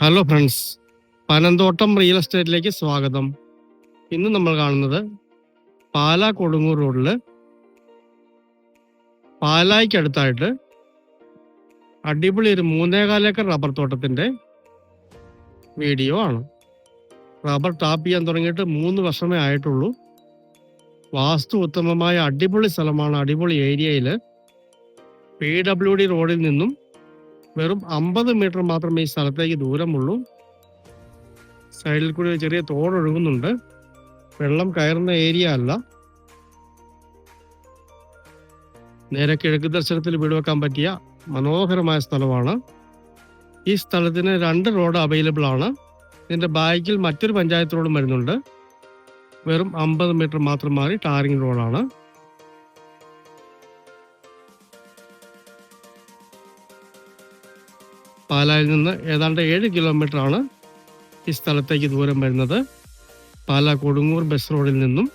Hello friends Panamthottam real എസ്റ്റേറ്റിലേക്ക് സ്വാഗതം. ഇന്ന് നമ്മൾ കാണുന്നത് പാലാ കൊടുങ്ങൂർ റോഡിൽ പാലായ്ക്കടുത്തായിട്ട് അടിപൊളി ഒരു മൂന്നേകാലേക്കർ റബ്ബർ തോട്ടത്തിന്റെ വീഡിയോ ആണ്. റബ്ബർ ടാപ്പ് ചെയ്യാൻ തുടങ്ങിയിട്ട് മൂന്ന് വർഷമേ ആയിട്ടുള്ളൂ. വാസ്തു ഉത്തമമായ അടിപൊളി സ്ഥലമാണ് അടിപൊളി ഏരിയയിൽ പി ഡബ്ല്യു ഡി റോഡിൽ നിന്നും വെറും അമ്പത് മീറ്റർ മാത്രമേ ഈ സ്ഥലത്തേക്ക് ദൂരമുള്ളൂ. സൈഡിൽ കൂടി ഒരു ചെറിയ തോടൊഴുകുന്നുണ്ട് വെള്ളം കയറുന്ന ഏരിയ അല്ല. നേരെ കിഴക്ക് ദർശനത്തിൽ വീട് വെക്കാൻ പറ്റിയ മനോഹരമായ സ്ഥലമാണ്. ഈ സ്ഥലത്തിന് രണ്ട് റോഡ് അവൈലബിൾ ആണ്. ഇതിന്റെ ബാക്കിൽ മറ്റൊരു പഞ്ചായത്ത് റോഡും വരുന്നുണ്ട്. വെറും അമ്പത് മീറ്റർ മാത്രം മാറി ടാറിംഗ് റോഡാണ്. പാലായിൽ നിന്ന് ഏതാണ്ട് ഏഴ് കിലോമീറ്റർ ആണ് ഈ സ്ഥലത്തേക്ക് ദൂരം വരുന്നത്. പാലാ കൊടുങ്ങൂർ ബസ് റോഡിൽ നിന്നും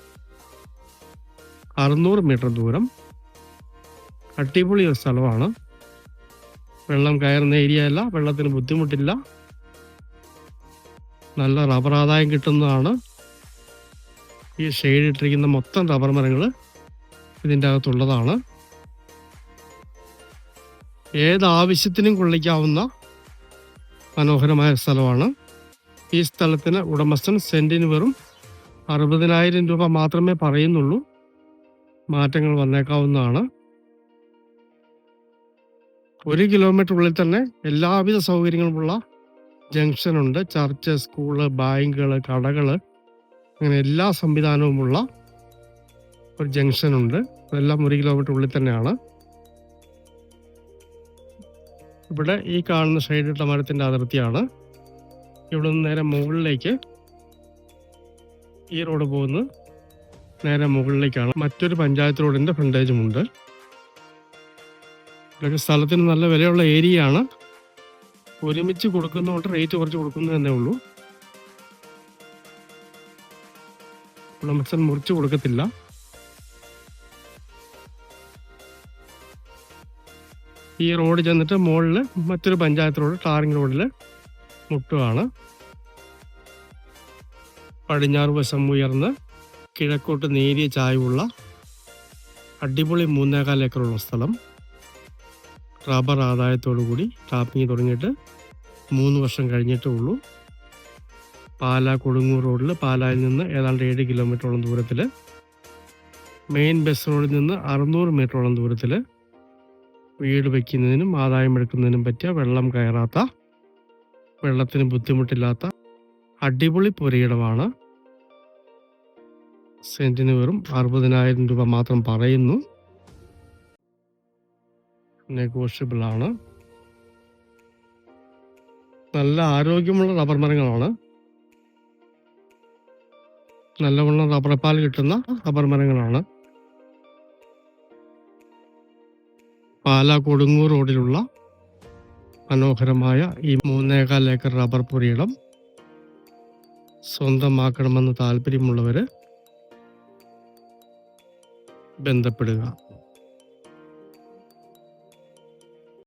അറുന്നൂറ് മീറ്റർ ദൂരം. അടിപൊളി ഒരു സ്ഥലമാണ്. വെള്ളം കയറുന്ന ഏരിയ അല്ല വെള്ളത്തിന് ബുദ്ധിമുട്ടില്ല. നല്ല റബ്ബർ ആദായം കിട്ടുന്നതാണ്. ഈ ഷെയ്ഡ് ഇട്ടിരിക്കുന്ന മൊത്തം റബ്ബർ മരങ്ങൾ ഇതിന്റെ അകത്തുള്ളതാണ്. ഏത് ആവശ്യത്തിനും കൊള്ളിക്കാവുന്ന മനോഹരമായ സ്ഥലമാണ്. ഈ സ്ഥലത്തിന് ഉടമസ്ഥൻ സെന്റിന് വെറും അറുപതിനായിരം രൂപ മാത്രമേ പറയുന്നുള്ളൂ. മാറ്റങ്ങൾ വന്നേക്കാവുന്നതാണ്. ഒരു കിലോമീറ്റർ ഉള്ളിൽ തന്നെ എല്ലാവിധ സൗകര്യങ്ങളുമുള്ള ജംഗ്ഷൻ ഉണ്ട് ചർച്ച് സ്കൂൾ ബാങ്കുകൾ കടകൾ അങ്ങനെ എല്ലാ സംവിധാനവുമുള്ള ഒരു ജംഗ്ഷൻ ഉണ്ട് അതെല്ലാം ഒരു കിലോമീറ്റർ ഉള്ളിൽ തന്നെയാണ്. ഇവിടെ ഈ കാണുന്ന ഷെയ്ഡിട്ട മരത്തിന്റെ അതിർത്തിയാണ്. ഇവിടെ നിന്ന് നേരെ മുകളിലേക്ക് ഈ റോഡ് പോകുന്നത് നേരെ മുകളിലേക്കാണ്. മറ്റൊരു പഞ്ചായത്ത് റോഡിന്റെ ഫ്രണ്ടേജും ഉണ്ട്. ഇതൊക്കെ സ്ഥലത്തിന് നല്ല വിലയുള്ള ഏരിയ ആണ് ഒരുമിച്ച് കൊടുക്കുന്നതുകൊണ്ട് റേറ്റ് കുറച്ച് കൊടുക്കുന്നു തന്നെ ഉള്ളൂ. ഉടമസ്ഥൻ മുറിച്ച് കൊടുക്കത്തില്ല. ഈ റോഡ് ചെന്നിട്ട് മുകളിൽ മറ്റൊരു പഞ്ചായത്ത് റോഡ് ടാറിംഗ് റോഡിൽ മുട്ടുവാണ്. പടിഞ്ഞാറ് വശം ഉയർന്ന് കിഴക്കോട്ട് നേരിയ ചായവുള്ള അടിപൊളി മൂന്നേകാൽ ഏക്കറുള്ള സ്ഥലം. റബ്ബർ ആദായത്തോടു കൂടി ടാപ്പിംഗ് തുടങ്ങിയിട്ട് മൂന്ന് വർഷം കഴിഞ്ഞിട്ടേ ഉള്ളൂ. പാല കൊടുങ്ങൂർ റോഡിൽ പാലായിൽ നിന്ന് ഏതാണ്ട് ഏഴ് കിലോമീറ്ററോളം ദൂരത്തിൽ മെയിൻ ബസ് റോഡിൽ നിന്ന് അറുന്നൂറ് മീറ്ററോളം ദൂരത്തിൽ വീട് വയ്ക്കുന്നതിനും ആദായം എടുക്കുന്നതിനും പറ്റിയ വെള്ളം കയറാത്ത വെള്ളത്തിന് ബുദ്ധിമുട്ടില്ലാത്ത അടിപൊളി പുരയിടമാണ്. സെന്റിന് വെറും അറുപതിനായിരം രൂപ മാത്രം പറയുന്നു. നെഗോഷ്യബിൾ ആണ് നല്ല ആരോഗ്യമുള്ള റബ്ബർ മരങ്ങളാണ്. നല്ലവണ്ണം റബ്ബർ പാൽ കിട്ടുന്ന റബ്ബർ മരങ്ങളാണ്. പാലാ കൊടുങ്ങൂർ റോഡിലുള്ള മനോഹരമായ ഈ മൂന്നേകാൽ ഏക്കർ റബ്ബർ പുരയിടം സ്വന്തമാക്കണമെന്ന് താല്പര്യമുള്ളവര് ബന്ധപ്പെടുക.